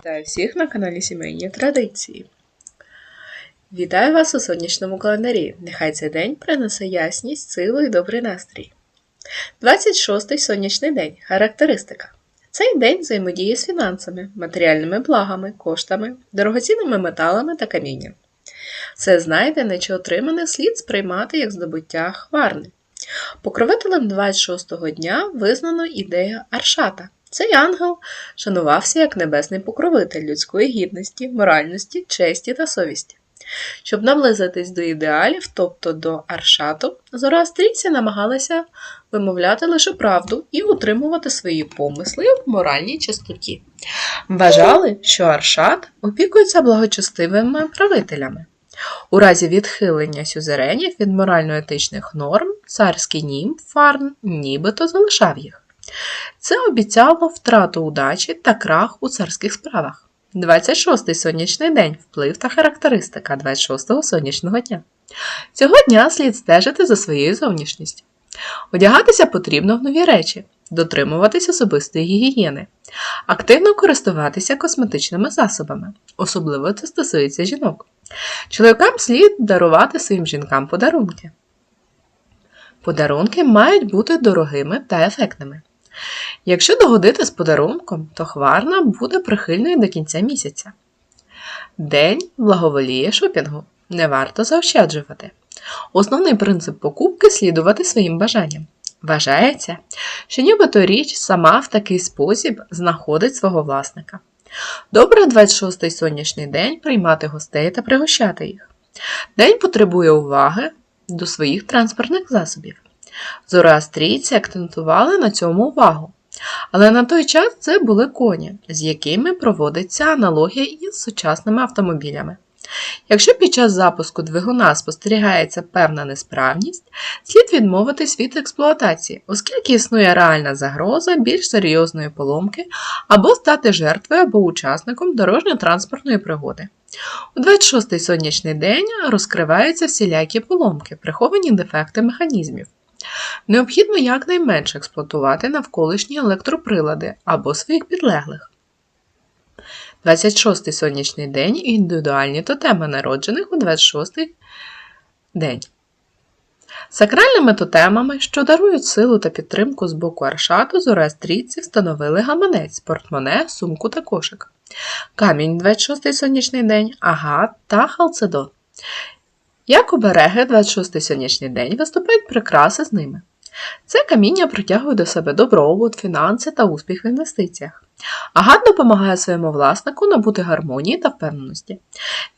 Вітаю всіх на каналі Сімейні Традиції. Вітаю вас у сонячному календарі. Нехай цей день принесе ясність, силу і добрий настрій. 26-й сонячний день. Характеристика. Цей день взаємодіє з фінансами, матеріальними благами, коштами, дорогоцінними металами та камінням. Все знайдене чи отримане слід сприймати як здобуття хварне. Покровителем 26-го дня визнано ідея Аршата. Цей ангел шанувався як небесний покровитель людської гідності, моральності, честі та совісті. Щоб наблизитись до ідеалів, тобто до аршату, зороастрійці намагалися вимовляти лише правду і утримувати свої помисли в моральній чистоті. Вважали, що аршат опікується благочестивими правителями. У разі відхилення сюзеренів від морально-етичних норм царський нім Фарн нібито залишав їх. Це обіцяло втрату удачі та крах у царських справах. 26-й сонячний день вплив та характеристика 26-го сонячного дня. Цього дня слід стежити за своєю зовнішністю. Одягатися потрібно в нові речі, дотримуватись особистої гігієни, активно користуватися косметичними засобами, особливо це стосується жінок. Чоловікам слід дарувати своїм жінкам подарунки. Подарунки мають бути дорогими та ефектними. Якщо догодити з подарунком, то хварна буде прихильною до кінця місяця. День благоволіє шопінгу. Не варто заощаджувати. Основний принцип покупки слідувати своїм бажанням. Вважається, що нібито річ сама в такий спосіб знаходить свого власника. Добре 26-й сонячний день приймати гостей та пригощати їх. День потребує уваги до своїх транспортних засобів. Зороастрійці акцентували на цьому увагу. Але на той час це були коні, з якими проводиться аналогія із сучасними автомобілями. Якщо під час запуску двигуна спостерігається певна несправність, слід відмовитись від експлуатації, оскільки існує реальна загроза більш серйозної поломки або стати жертвою або учасником дорожньо-транспортної пригоди. У 26-й сонячний день розкриваються всілякі поломки, приховані дефекти механізмів. Необхідно якнайменше експлуатувати навколишні електроприлади або своїх підлеглих. 26-й сонячний день і індивідуальні тотеми народжених у 26-й день. Сакральними тотемами, що дарують силу та підтримку з боку аршату, зороастрійці встановили гаманець, портмоне, сумку та кошик. Камінь 26-й сонячний день, агат та халцедон. Як обереги 26-й сонячний день виступають прикраси з ними. Це каміння притягує до себе добробут, фінанси та успіх в інвестиціях. Агат допомагає своєму власнику набути гармонії та впевненості.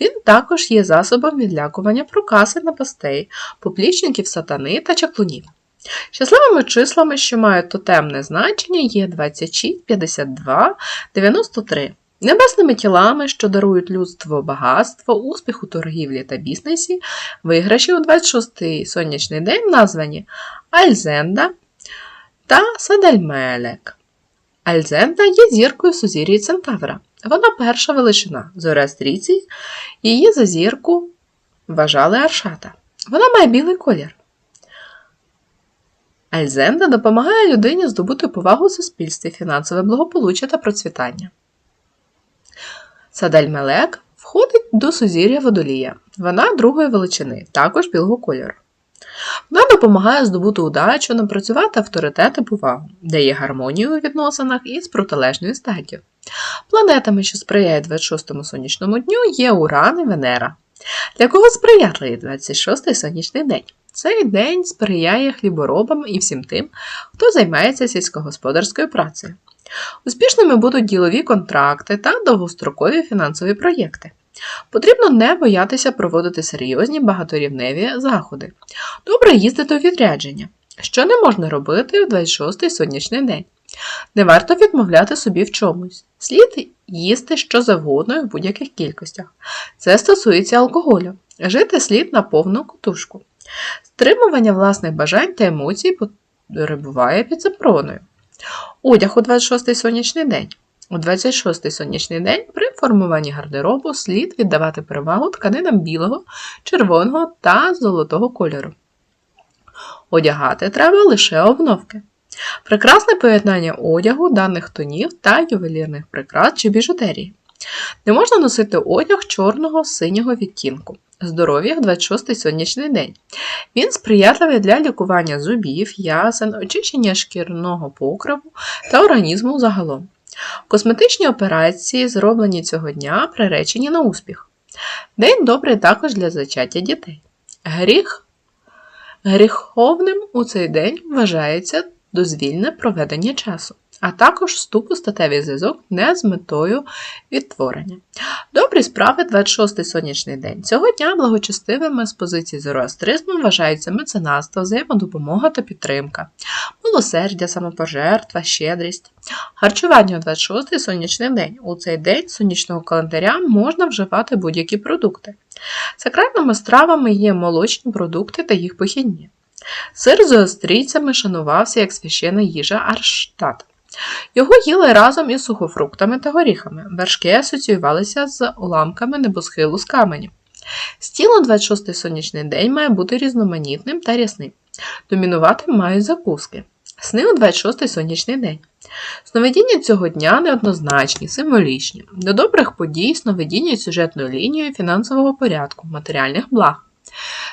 Він також є засобом відлякування прокази напастей, поплічників сатани та чаклунів. Щасливими числами, що мають тотемне значення, є 26, 52, 93. Небесними тілами, що дарують людство багатство, успіх у торгівлі та бізнесі, виграші у 26-й сонячний день названі Альзенда та Садальмелек. Альзенда є зіркою сузір'ї Центавра. Вона перша величина зороастрійці, її за зірку вважали Аршата. Вона має білий колір. Альзенда допомагає людині здобути повагу у суспільстві, фінансове благополуччя та процвітання. Садальмелек входить до сузір'я водолія. Вона другої величини, також білого кольору. Вона допомагає здобути удачу, напрацювати авторитет і повагу, дає гармонію у відносинах із протилежною статтю. Планетами, що сприяють 26-му сонячному дню, є Уран і Венера. Для кого сприятливий 26-й сонячний день? Цей день сприяє хліборобам і всім тим, хто займається сільськогосподарською працею. Успішними будуть ділові контракти та довгострокові фінансові проєкти. Потрібно не боятися проводити серйозні багаторівневі заходи. Добре їздити у відрядження, що не можна робити в 26-й сонячний день. Не варто відмовляти собі в чомусь. Слід їсти що завгодно в будь-яких кількостях. Це стосується алкоголю. Жити слід на повну кутушку. Стримування власних бажань та емоцій перебуває під забороною. Одяг у 26-й сонячний день. У 26-й сонячний день при формуванні гардеробу слід віддавати перевагу тканинам білого, червоного та золотого кольору. Одягати треба лише обновки. Прекрасне поєднання одягу, даних тонів та ювелірних прикрас чи біжутерії. Не можна носити одяг чорного синього відтінку. Здоров'я 26-й сонячний день. Він сприятливий для лікування зубів, ясен, очищення шкірного покриву та організму загалом. Косметичні операції, зроблені цього дня, приречені на успіх. День добрий також для зачаття дітей. Гріх гріховним у цей день вважається дозвільне проведення часу, а також вступ у статевий зв'язок не з метою відтворення. Добрі справи 26-й сонячний день. Цього дня благочестивими з позиції зороастризму вважаються меценатство, взаємодопомога та підтримка, милосердя, самопожертва, щедрість. Харчування у 26-й сонячний день. У цей день сонячного календаря можна вживати будь-які продукти. Сакральними стравами є молочні продукти та їх похідні. Сир з острійцями шанувався як священна їжа Арштат. Його їли разом із сухофруктами та горіхами. Вершки асоціювалися з уламками небосхилу з каменю. Стіл у 26-й сонячний день має бути різноманітним та рясним. Домінувати мають закуски. Сни у 26-й сонячний день. Сновидіння цього дня неоднозначні, символічні. До добрих подій сновидіння сюжетною лінією фінансового порядку, матеріальних благ.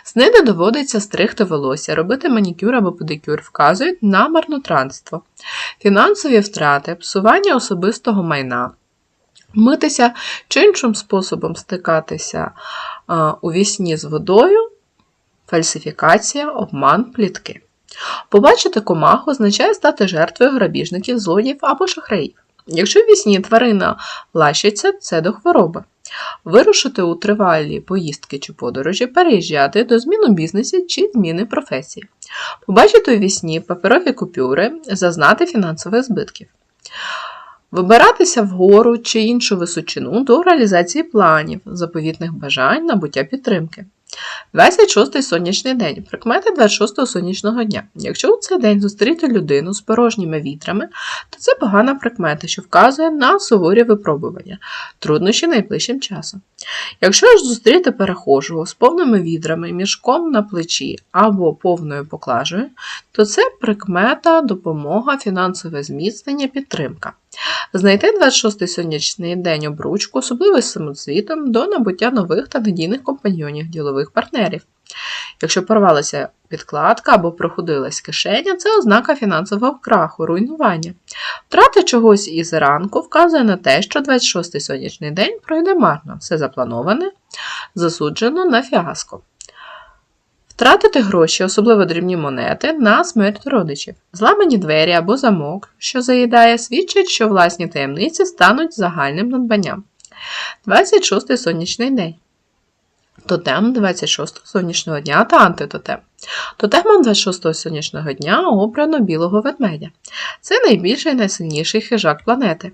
Сни, де доводиться стригти волосся, робити манікюр або педикюр, вказують на марнотранство, фінансові втрати, псування особистого майна, митися чи іншим способом стикатися у вісні з водою, фальсифікація, обман, плітки. Побачити комаху означає стати жертвою грабіжників, злодіїв або шахраїв. Якщо в вісні тварина лащиться, це до хвороби. Вирушити у тривалі поїздки чи подорожі, переїжджати до змін у бізнесі чи зміни професії. Побачити у вісні паперові купюри, зазнати фінансових збитків. Вибиратися вгору чи іншу височину до реалізації планів, заповітних бажань, набуття підтримки. 26-й сонячний день. Прикмети 26-го сонячного дня. Якщо у цей день зустріти людину з порожніми вітрами, то це погана прикмета, що вказує на суворі випробування, труднощі найближчим часом. Якщо ж зустріти перехожого з повними відрами, мішком на плечі або повною поклажею, то це прикмета, допомога, фінансове зміцнення, підтримка. Знайти 26-й сонячний день обручку, особливо з самоцвітом, до набуття нових та надійних компаньйонів, ділових партнерів. Якщо порвалася підкладка або проходилась кишеня, це ознака фінансового краху, руйнування. Втрата чогось із ранку вказує на те, що 26-й сонячний день пройде марно, все заплановане, засуджено на фіаско. Втратити гроші, особливо дрібні монети, на смерть родичів. Зламані двері або замок, що заїдає, свідчать, що власні таємниці стануть загальним надбанням. 26 сонячний день. Тотем 26 сонячного дня та антитотем. Тотемом 26 сонячного дня обрано білого ведмедя. Це найбільший і найсильніший хижак планети.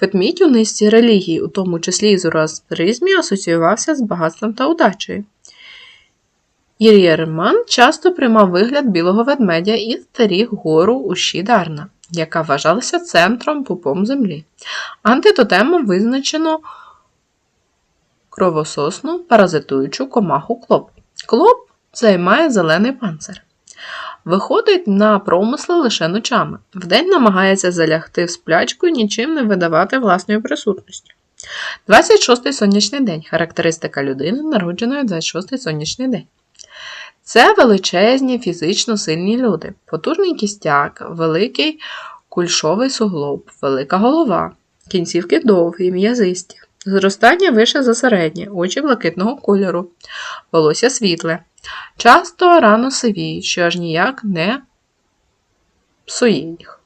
Ведмідь у низці релігій, у тому числі і зороастризмі, асоціювався з багатством та удачею. Ір'єрман часто приймав вигляд білого ведмедя і старіг гору ущі Дарна, яка вважалася центром пупом землі. Антитотемом визначено кровососну паразитуючу комаху клоп. Клоп займає зелений панцир. Виходить на промисли лише ночами. Вдень намагається залягти в сплячку і нічим не видавати власної присутності. 26 сонячний день. Характеристика людини, народженої 26 сонячний день. Це величезні фізично сильні люди, потужний кістяк, великий кульшовий суглоб, велика голова, кінцівки довгі, м'язисті, зростання вище за середнє, очі блакитного кольору, волосся світле, часто рано сиві, що аж ніяк не псує їх.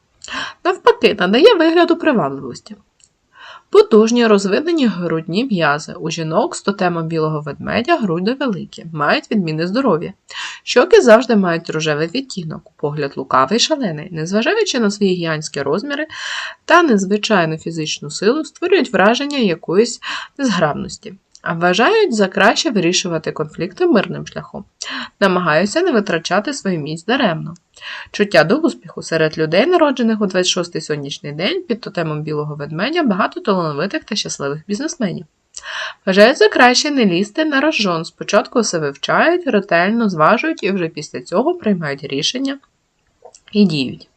Навпаки, надає вигляду привабливості. Потужні розвинені грудні м'язи. У жінок з тотемом білого ведмедя груди великі, мають відміни здоров'я. Щоки завжди мають рожевий відтінок, погляд лукавий шалений, незважаючи на свої гігантські розміри та незвичайну фізичну силу, створюють враження якоїсь незграбності. А вважають за краще вирішувати конфлікти мирним шляхом, намагаються не витрачати свою міць даремно. Чуття до успіху серед людей, народжених у 26-й сонячний день під тотемом білого ведмедя, багато талановитих та щасливих бізнесменів. Вважають за краще не лізти на рожон, спочатку все вивчають, ретельно зважують і вже після цього приймають рішення і діють.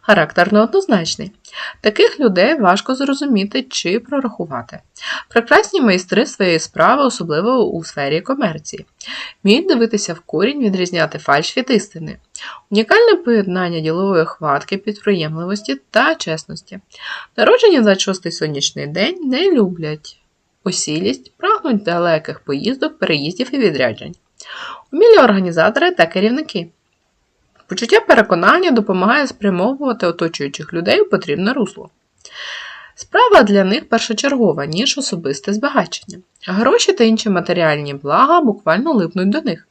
Характер неоднозначний. Таких людей важко зрозуміти чи прорахувати. Прекрасні майстри своєї справи, особливо у сфері комерції, вміють дивитися в корінь, відрізняти фальш від істини. Унікальне поєднання ділової хватки, підприємливості та чесності. Народжені 26-й сонячний день не люблять осілість, прагнуть далеких поїздок, переїздів і відряджень. Умілі організатори та керівники. Почуття переконання допомагає спрямовувати оточуючих людей у потрібне русло. Справа для них першочергова, ніж особисте збагачення. Гроші та інші матеріальні блага буквально липнуть до них.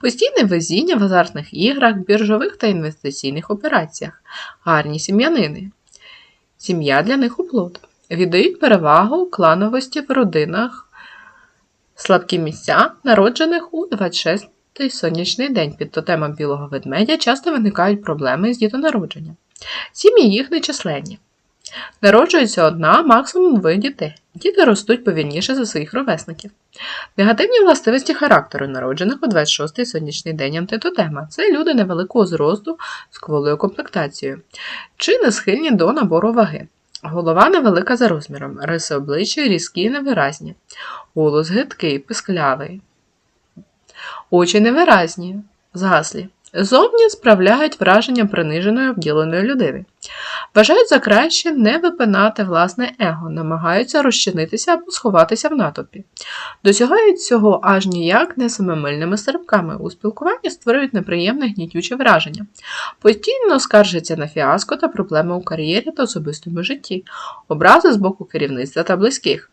Постійне везіння в азартних іграх, біржових та інвестиційних операціях, гарні сім'янини. Сім'я для них оплот. Віддають перевагу клановості в родинах, слабкі місця, народжених у 26 й сонячний день під тотемом білого ведмедя часто виникають проблеми з дітонародженням. Сім'ї їх нечисленні. Народжується одна, максимум двоє дітей. Діти ростуть повільніше за своїх ровесників. Негативні властивості характеру народжених у 26-й сонячний день антитотема це люди невеликого зросту з кволою комплектацією, чи не схильні до набору ваги. Голова невелика за розміром, риси обличчя різкі і невиразні, голос гидкий, писклявий. Очі невиразні, згаслі. Зовні справляють враження приниженої обділеної людини. Вважають за краще не випинати власне его, намагаються розчинитися або сховатися в натовпі. Досягають цього аж ніяк не самомильними стрибками. У спілкуванні створюють неприємне гнітюче враження. Постійно скаржаться на фіаско та проблеми у кар'єрі та особистому житті, образи з боку керівництва та близьких.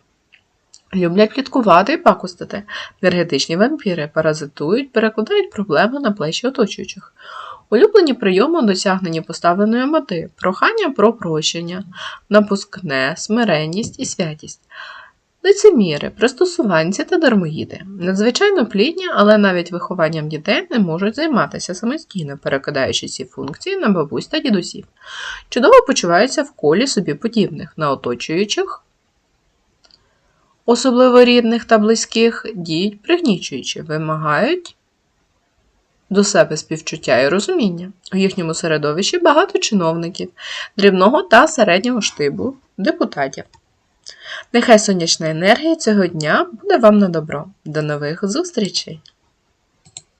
Люблять пліткувати і пакостити. Енергетичні вампіри паразитують, перекладають проблеми на плечі оточуючих. Улюблені прийоми досягнені поставленої мети, прохання про прощення, напускне, смиренність і святість. Лицеміри, пристосуванці та дармоїди. Надзвичайно плідні, але навіть вихованням дітей не можуть займатися самостійно, перекидаючи ці функції на бабусь та дідусів. Чудово почуваються в колі собі подібних, на оточуючих особливо рідних та близьких, діють пригнічуючи, вимагають до себе співчуття і розуміння. У їхньому середовищі багато чиновників, дрібного та середнього штибу, депутатів. Нехай сонячна енергія цього дня буде вам на добро. До нових зустрічей!